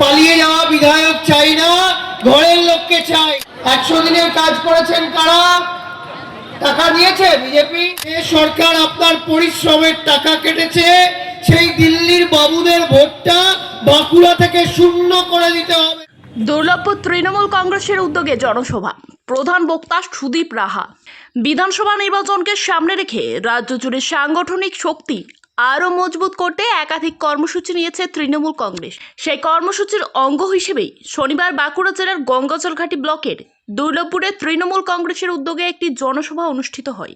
পালিয়ে যাওয়া বিধায়ক চাই না, ঘরের লোককে চাই। একশো দিনের কাজ করেছেন কারা? টাকা দিয়েছে বিজেপি যে সরকার আপনার পরিশ্রমের টাকা কেটেছে, সেই দিল্লির বাবুদের ভোটটা বাঁকুড়া থেকে শূন্য করে দিতে হবে। দুর্লভপুর তৃণমূল কংগ্রেসের উদ্যোগে জনসভা। প্রধান বক্তা সুদীপ রাহা। বিধানসভা নির্বাচনকে সামনে রেখে রাজ্য জুড়ে সাংগঠনিক শক্তি আরও মজবুত করতে একাধিক কর্মসূচি নিয়েছে তৃণমূল কংগ্রেস। সেই কর্মসূচির অঙ্গ হিসেবেই শনিবার বাঁকুড়া জেলার গঙ্গাজলঘাটি ব্লকের দুর্লভপুরে তৃণমূল কংগ্রেসের উদ্যোগে একটি জনসভা অনুষ্ঠিত হয়।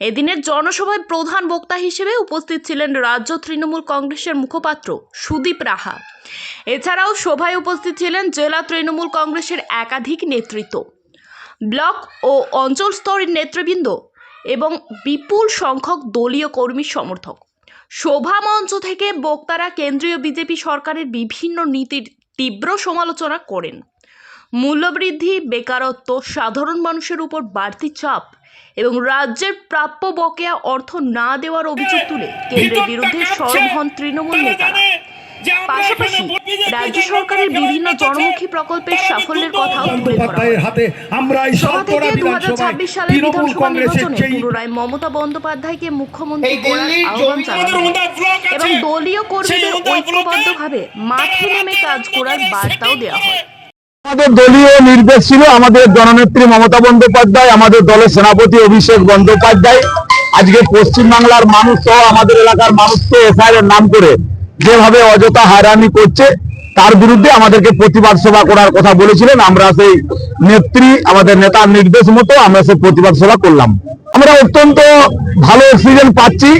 এদিনের জনসভায় প্রধান বক্তা হিসেবে উপস্থিত ছিলেন রাজ্য তৃণমূল কংগ্রেসের মুখপাত্র সুদীপ রাহা। এছাড়াও সভায় উপস্থিত ছিলেন জেলা তৃণমূল কংগ্রেসের একাধিক নেতৃত্ব। ব্লক ও অঞ্চল স্তরের নেতৃবৃন্দ এবং বিপুল সংখ্যক দলীয় কর্মী সমর্থক। শোভা মঞ্চ থেকে বক্তারা কেন্দ্রীয় বিজেপি সরকারের বিভিন্ন নীতির তীব্র সমালোচনা করেন। মূল্যবৃদ্ধি বেকারত্ব সাধারণ মানুষের উপর বাড়তি চাপ এবং রাজ্যের প্রাপ্য বকেয়া অর্থ না দেওয়ার অভিযোগ তুলে কেন্দ্রের বিরুদ্ধে সরব হন তৃণমূল নেতারা। পাশাপাশি রাজ্য সরকারের বিভিন্ন জনমুখী প্রকল্পের সাফল্যের কথাও তুলে ধরা হাতে আমরা এই সভা থেকে সত্তরা দু সালের তৃণমূল বিধানসভা নির্বাচনে। পুনরায় মমতা বন্দ্যোপাধ্যায়কে মুখ্যমন্ত্রী করার আহ্বান জানানো এবং দলীয় কর্মীদের ঐক্যবদ্ধভাবে মাঠে নেমে কাজ করার বার্তাও দেওয়া হয়। আমাদের দলীয় নির্দেশ ছিল আমাদের জননেত্রী মমতা বন্দ্যোপাধ্যায় আমাদের দলের সেনাপতি অভিষেক বন্দ্যোপাধ্যায় আজকে পশ্চিমবাংলার মানুষ সহ আমাদের এলাকার মানুষকে এসআইআর এর নাম করে যেভাবে অযথা হয়রানি করছে, তার বিরুদ্ধে আমাদেরকে প্রতিবাদ সভা করার কথা বলেছিলেন। আমরা সেই নেত্রী, আমাদের নেতার নির্দেশ মতো আমরা সেই প্রতিবাদ সভা করলাম। আমরা অত্যন্ত ভালো অক্সিজেন পাচ্ছি,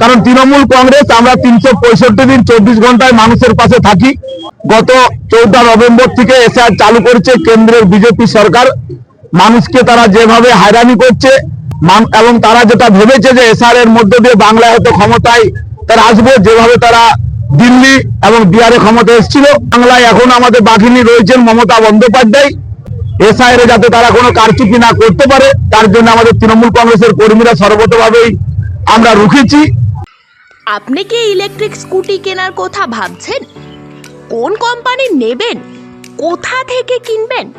কারণ তৃণমূল কংগ্রেস, আমরা তিনশো পঁয়ষট্টি দিন চব্বিশ ঘন্টায় মানুষের পাশে থাকি। গত চৌঠা নভেম্বর থেকে এসআর চালু করেছে কেন্দ্রের বিজেপি সরকার। মানুষকে তারা যেভাবে হয়রানি করছে এবং তারা যেটা ভেবেছে যে এসআর এর মধ্য দিয়ে বাংলায় হয়তো ক্ষমতায় তারা আসবে, যেভাবে তারা দিল্লি এবং বিহারে ক্ষমতা এসেছিল। বাংলায় এখন আমাদের বাঘিনী রয়েছেন মমতা বন্দ্যোপাধ্যায়। এসআইরে যাতে তারা কোনো কারচুপি না করতে পারে, তার জন্য আমাদের তৃণমূল কংগ্রেসের কর্মীরা সর্বতভাবেই আমরা রুখেছি। আপনি কি ইলেকট্রিক স্কুটি কেনার কথা ভাবছেন? কোন কোম্পানি নেবেন? কোথা থেকে কিনবেন?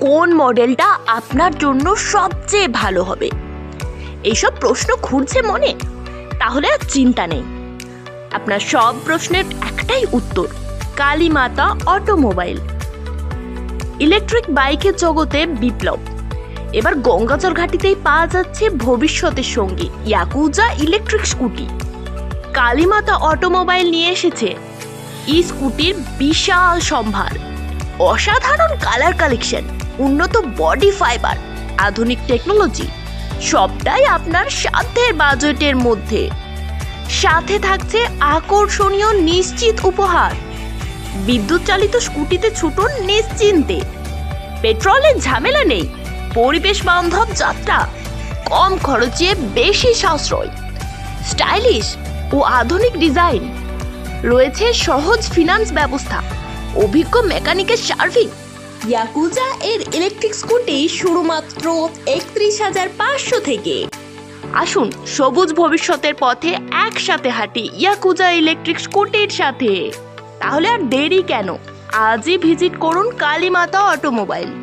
কোন মডেলটা আপনার জন্য সবচেয়ে ভালো হবে? এইসব প্রশ্ন ঘুরছে মনে। তাহলে আর চিন্তা নেই। আপনার সব প্রশ্নের একটাই উত্তর, কালীমাতা অটোমোবাইল। ইলেকট্রিক বাইকের জগতে বিপ্লব। এবার গঙ্গাচর ঘাটিতেই পাওয়া যাচ্ছে ভবিষ্যতের সঙ্গী, Yakuza electric scooty. Kalimata automobile নিয়ে এসেছে। ই স্কুটির বিশাল সম্ভার। অসাধারণ কালার কালেকশন, উন্নত বডি ফাইবার, আধুনিক টেকনোলজি, সবটাই আপনার সাধ্যের বাজেটের মধ্যে। সাথে থাকছে আকর্ষণীয় নিশ্চিত উপহার। বিদ্যুৎ চালিত স্কুটিতে ছুটুন নিশ্চিন্তে। পেট্রোলের ঝামেলা নেই। পরিবেশ বান্ধব যাত্রা। কম খরচে বেশি সাশ্রয়। স্টাইলিশ ও আধুনিক ডিজাইন। রয়েছে সহজ ফিনান্স ব্যবস্থা। অভিজ্ঞ মেকানিকের সার্ভিং ইয়াকুজা এর ইলেকট্রিক স্কুটি শুধুমাত্র একত্রিশ হাজার পাঁচশো থেকে। আসুন, সবুজ ভবিষ্যতের পথে একসাথে হাঁটি ইয়াকুজা ইলেকট্রিক স্কুটির সাথে। তাহলে আর দেরি কেন? আজই ভিজিট করুন কালীমাতা অটোমোবাইল।